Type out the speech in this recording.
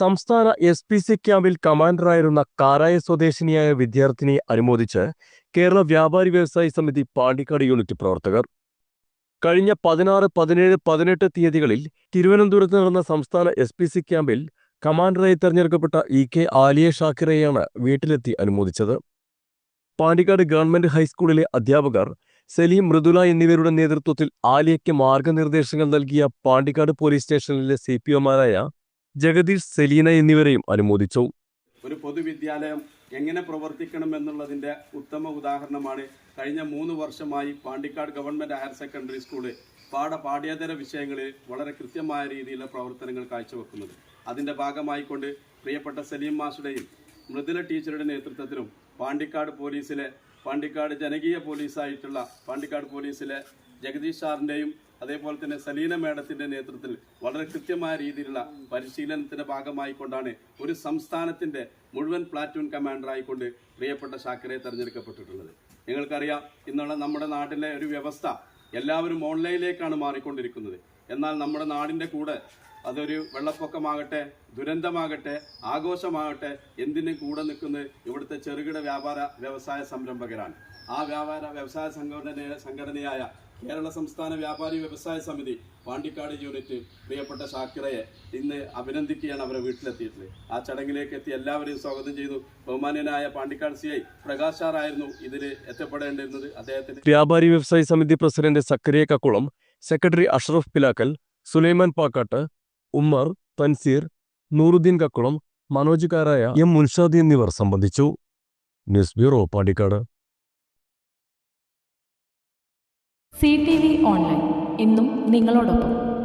സംസ്ഥാന S P C ക്യാമ്പിൽ കമാൻഡറായിരുന്ന കാരായ സ്വദേശിനിയായ വിദ്യാർത്ഥിനിയെ അനുമോദിച്ച് കേരള വ്യാപാരി വ്യവസായി സമിതി പാണ്ടിക്കാട് യൂണിറ്റ് പ്രവർത്തകർ. കഴിഞ്ഞ പതിനാറ് പതിനേഴ് പതിനെട്ട് തീയതികളിൽ തിരുവനന്തപുരത്ത് നടന്ന സംസ്ഥാന എസ് പി സി ക്യാമ്പിൽ കമാൻഡറായി തെരഞ്ഞെടുക്കപ്പെട്ട ഇ കെ ആലിയ ഷാക്കിറയാണ് വീട്ടിലെത്തി അനുമോദിച്ചത്. പാണ്ടിക്കാട് ഗവൺമെന്റ് ഹൈസ്കൂളിലെ അധ്യാപകർ സലീം മൃദുല എന്നിവരുടെ നേതൃത്വത്തിൽ ആലിയയ്ക്ക് മാർഗനിർദ്ദേശങ്ങൾ നൽകിയ പാണ്ടിക്കാട് പോലീസ് സ്റ്റേഷനിലെ സി പി ഒമാരായ ജഗദീഷ് സെലീന എന്നിവരെയും അനുമോദിച്ചു. ഒരു പൊതുവിദ്യാലയം എങ്ങനെ പ്രവർത്തിക്കണം എന്നുള്ളതിന്റെ ഉത്തമ ഉദാഹരണമാണ് കഴിഞ്ഞ മൂന്ന് വർഷമായി Pandikkad government higher secondary school പാഠ പാഠ്യേതര വിഷയങ്ങളിൽ വളരെ കൃത്യമായ രീതിയിലുള്ള പ്രവർത്തനങ്ങൾ കാഴ്ചവെക്കുന്നത്. അതിന്റെ ഭാഗമായിക്കൊണ്ട് പ്രിയപ്പെട്ട സലീം മാഷുടെയും മൃദുല ടീച്ചറുടെ നേതൃത്വത്തിലും പാണ്ടിക്കാട് പോലീസിലെ പാണ്ടിക്കാട് ജനകീയ പോലീസായിട്ടുള്ള പാണ്ടിക്കാട് പോലീസിലെ ജഗദീഷ് സാറിന്റെയും അതേപോലെ തന്നെ സലീന മേഡത്തിന്റെ നേതൃത്വത്തിൽ വളരെ കൃത്യമായ രീതിയിലുള്ള പരിശീലനത്തിന്റെ ഭാഗമായിക്കൊണ്ടാണ് ഒരു സംസ്ഥാനത്തിന്റെ മുഴുവൻ പ്ലാറ്റൂൺ കമാൻഡർ ആയിക്കൊണ്ട് പ്രിയപ്പെട്ട ഷാക്കറെ തെരഞ്ഞെടുക്കപ്പെട്ടിട്ടുള്ളത്. നിങ്ങൾക്കറിയാം ഇന്നുള്ള നമ്മുടെ നാട്ടിലെ ഒരു വ്യവസ്ഥ എല്ലാവരും ഓൺലൈനിലേക്കാണ് മാറിക്കൊണ്ടിരിക്കുന്നത്. എന്നാൽ നമ്മുടെ നാടിന്റെ കൂടെ അതൊരു വെള്ളപ്പൊക്കമാകട്ടെ ദുരന്തമാകട്ടെ ആഘോഷമാകട്ടെ എന്തിനും കൂടെ നിൽക്കുന്നത് ഇവിടുത്തെ ചെറുകിട വ്യാപാര വ്യവസായ സംരംഭകരാണ്. ആ വ്യാപാര വ്യവസായ സംഘടന സംഘടനയായ കേരള സംസ്ഥാന വ്യാപാരി വ്യവസായ സമിതി പാണ്ടിക്കാട് യൂണിറ്റ് പ്രിയപ്പെട്ട ഷാക്കിറയെ ഇന്ന് അഭിനന്ദിക്കുകയാണ് അവരെ വീട്ടിലെത്തിയിട്ടുള്ളത്. ആ ചടങ്ങിലേക്ക് എത്തി എല്ലാവരെയും സ്വാഗതം ചെയ്തു. ബഹുമാന്യനായ പാണ്ടിക്കാട് സി ഐ പ്രകാശ് സാറായിരുന്നു ഇതിൽ എത്തപ്പെടേണ്ടിരുന്നത് അദ്ദേഹത്തിന് വ്യാപാരി വ്യവസായ സമിതി പ്രസിഡന്റ് സക്കരിയ കക്കുളം സെക്രട്ടറി അഷ്റഫ് പിലാക്കൽ സുലൈമാൻ പാക്കാട്ട് ഉമ്മർ തൻസീർ നൂറുദ്ദീൻ കക്കുളം മനോജ് കാരായ എം മുൻഷാദി എന്നിവർ സംബന്ധിച്ചു. News bureau Pandikkad. C T V online. ഇന്നും നിങ്ങളോടൊപ്പം.